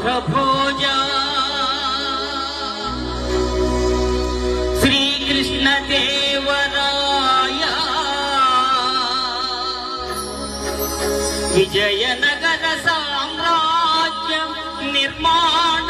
ప్రభోజా శ్రీకృష్ణ విజయనగర సామ్రాజ్యం నిర్మాణ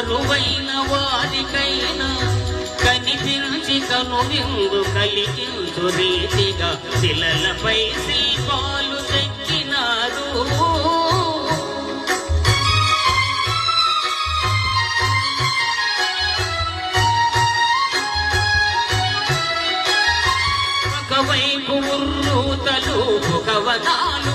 కరువైన వారికైనా కనిపించి కను విందు కలిగించు రీతిగా శిలలపై శిల్పాలు చెక్కినారు ఒకవైపు ఉర్రూతలు కవనాలు ఒక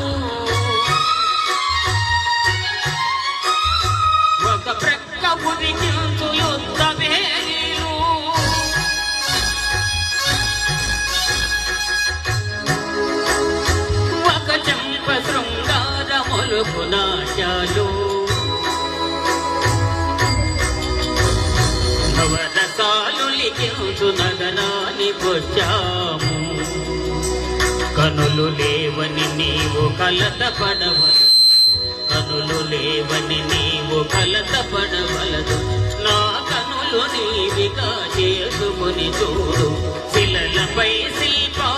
మొలుపు నాట్యాలు నవరసాలు లిఖించు నగరాన్ని వచ్చాము కనులు లేవని నీవు కలత పడవ కనులు లేవని నీవు కలత పడవలదు నా కనులు నీవిగా చేసుకుని చూడు. శిలలపై శిల్పా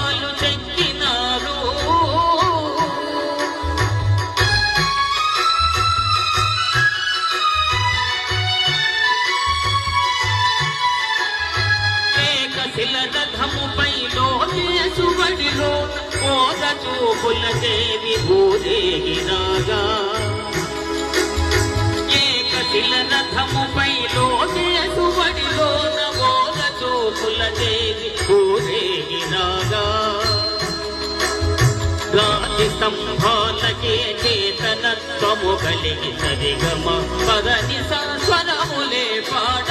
ఏక శిలరథముపై లోకేశువడిలో మోద చూపుల దేవి భూదేగిరాగా ఏక శిలరథముపై లోకేశువడిలో మోద చూపుల దేవి భూదేగిరాగా రాతి స్తంభాలకే చేతనత్వము కలిగి సరిగమ. పదని సరములే పాడ